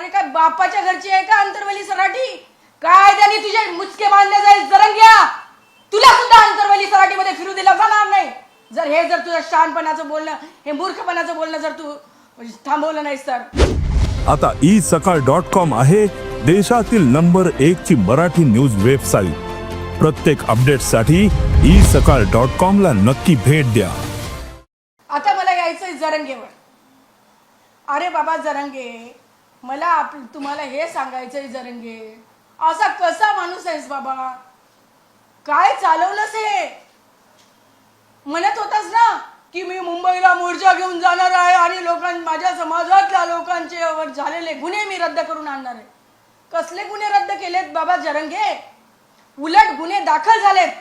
अरे काय बापाच्या घरची आहे का अंतरवली सराठी? काय त्याने तुझे मुचके बांधले जाईल? जरंग्या तुला सुद्धा अंतरवली सराठीमध्ये फिरू दिला जाणार नाही. जर हे जर तुझं शहाणपणाचं बोलणं हे मूर्खपणाचं बोलणं जर तू थांबवलं नाहीस तर आता ई सकाळ डॉट कॉम आहे देशातील नंबर एक ची मराठी न्यूज वेबसाईट प्रत्येक अपडेटसाठी ई सकाळ डॉट कॉम ला नक्की भेट द्या. आता मला यायचंय जरंगेवर. अरे बाबा जरंगे मला आप तुम्हाला हे सांगायचंय जरंगे. असा कसा माणूस आहेस बाबा? काय चालवलंस हे? म्हणत होतास ना की मी मुंबईला मोर्चा घेऊन जाणार आहे आणि लोकां माझ्या समाजातल्या लोकांचे वर झालेले गुन्हे मी रद्द करून आणणार आहे. कसले गुन्हे रद्द केलेत बाबा जरंगे? उलट गुन्हे दाखल झालेत.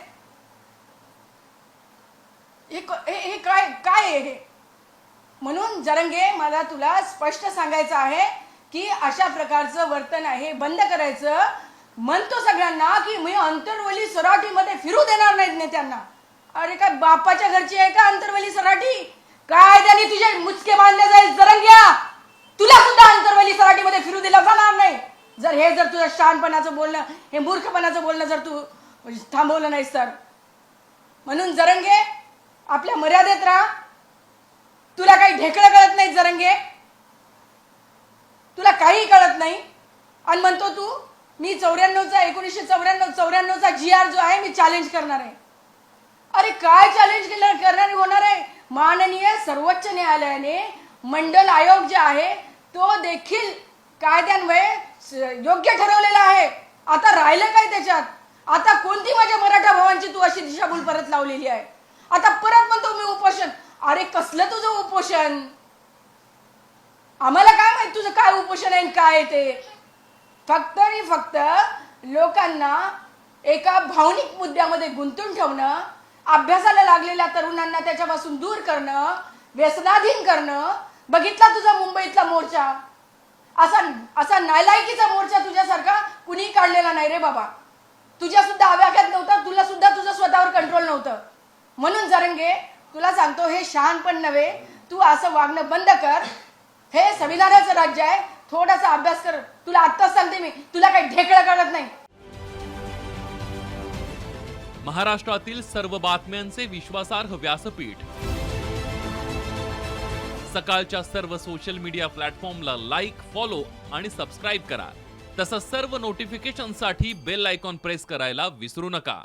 हे हे काय काय हे? म्हणून जरंगे मला तुला स्पष्ट सांगायचं आहे की अशा प्रकारचं वर्तन आहे बंद करायचं. म्हणतो सगळ्यांना की मी अंतरवली सराठीमध्ये फिरू देणार नाहीत नेत्यांना. अरे काय बापाच्या घरची आहे का अंतरवली सराठी? काय त्याने तुझे मुचके बांधले जाईल? जरंग्या तुला सुद्धा अंतरवली सराठीमध्ये फिरू दिला जाणार नाही. जर हे जर तुझं शहाणपणाचं बोलणं हे मूर्खपणाचं बोलणं जर तू थांबवलं नाहीस तर? म्हणून जरंगे आपल्या मर्यादेत राहा. तुला काही ढेकळं कळत नाही जरंगे. नाही? आणि म्हणतो तू मी चौऱ्याण्णवचा एकोणीसशे चौऱ्याण्णव चौऱ्याण्णवचा जी आर जो आहे मी चॅलेंज करणार आहे. अरे काय चॅलेंज केलं करणार होणार आहे? माननीय सर्वोच्च न्यायालयाने मंडल आयोग जे आहे तो देखील कायद्यान्वये योग्य ठरवलेला आहे. आता राहिलं काय त्याच्यात? आता कोणती माझ्या मराठा भावांची तू अशी दिशाभूल परत लावलेली आहे? आता परत म्हणतो मी उपोषण. अरे कसलं तुझं उपोषण? आम्हाला काय माहीत तुझं काय उपोषण आहे आणि काय ते? फक्त आणि फक्त लोकांना एका भावनिक मुद्द्यामध्ये गुंतून ठेवणं अभ्यासाला लागलेल्या तरुणांना त्याच्यापासून दूर करणं व्यसनाधीन करणं. बघितला तुझा मुंबईतला मोर्चा? असा असा नालायकीचा मोर्चा तुझ्यासारखा कुणी काढलेला नाही रे बाबा. तुझ्या सुद्धा आव्याख्यात नव्हता तुला सुद्धा तुझं स्वतःवर कंट्रोल नव्हतं. म्हणून जरंगे तुला सांगतो हे शहाणपण नव्हे तू असं वागणं बंद कर. हे संविधानाचं राज्य आहे. थोडासा अभ्यास कर. तुला आत्ताच सांगते मी. तुला काही ढेकळं कळत नाही. महाराष्ट्रातील सर्व बातम्यांचे विश्वासार्ह व्यासपीठ. सकाळच्या सर्व सोशल मीडिया प्लॅटफॉर्मला लाईक फॉलो आणि सबस्क्राईब करा. तसंच सर्व नोटिफिकेशनसाठी बेल आयकॉन प्रेस करायला विसरू नका.